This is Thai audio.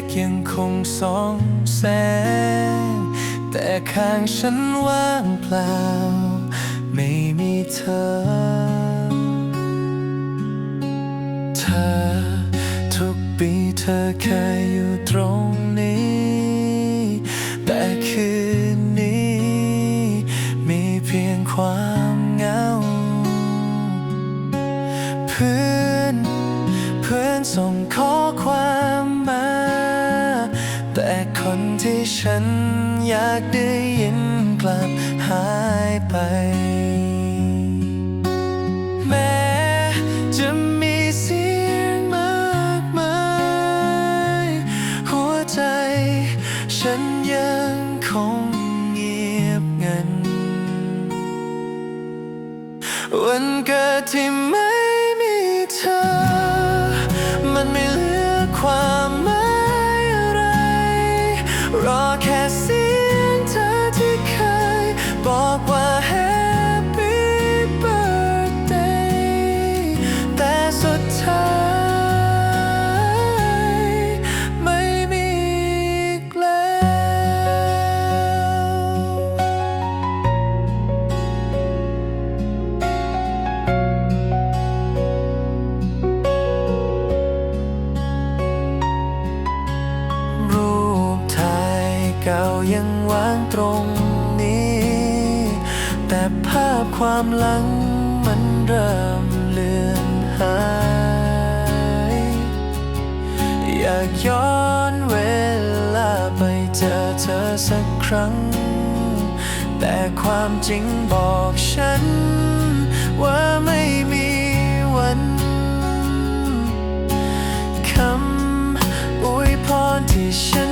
กยังคงส่องแสง แต่ข้างฉันว่างเปล่า ไม่มีเธอ เธอ ทุกปีเธอเคยอยู่ตรงนี้ แต่คืนนี้ มีเพียงความเหงา เพื่อน เพื่อนส่งข้อความมา คนที่ฉันอยากได้ยินกลับหายไป แม้จะมีเสียงมากมาย หัวใจฉันยังคงเงียบงัน วันเกิดที่ไม่ ร ยังวางตรงนี้ แต่ภาพความหลังมันเริ่มเลือนหาย อยากย้อนเวลาไปเจอเธอสักครั้ง แต่ความจริงบอกฉัน ว่าไม่มีวันคำอวยพรที่ฉัน